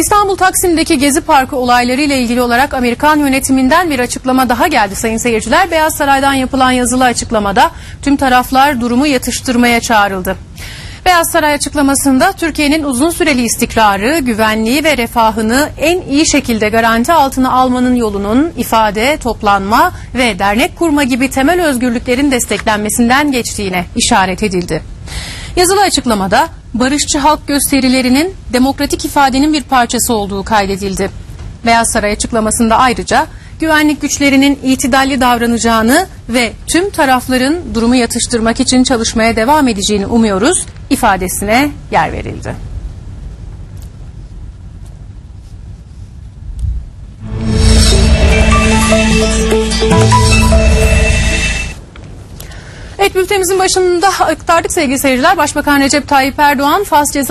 İstanbul Taksim'deki Gezi Parkı olayları ile ilgili olarak Amerikan yönetiminden bir açıklama daha geldi sayın seyirciler. Beyaz Saray'dan yapılan yazılı açıklamada tüm taraflar durumu yatıştırmaya çağrıldı. Beyaz Saray açıklamasında Türkiye'nin uzun süreli istikrarı, güvenliği ve refahını en iyi şekilde garanti altına almanın yolunun ifade, toplanma ve dernek kurma gibi temel özgürlüklerin desteklenmesinden geçtiğine işaret edildi. Yazılı açıklamada barışçı halk gösterilerinin demokratik ifadenin bir parçası olduğu kaydedildi. Beyaz Saray açıklamasında ayrıca güvenlik güçlerinin itidalli davranacağını ve tüm tarafların durumu yatıştırmak için çalışmaya devam edeceğini umuyoruz ifadesine yer verildi. Evet bültenimizin başında aktardık sevgili seyirciler. Başbakan Recep Tayyip Erdoğan Fas ceza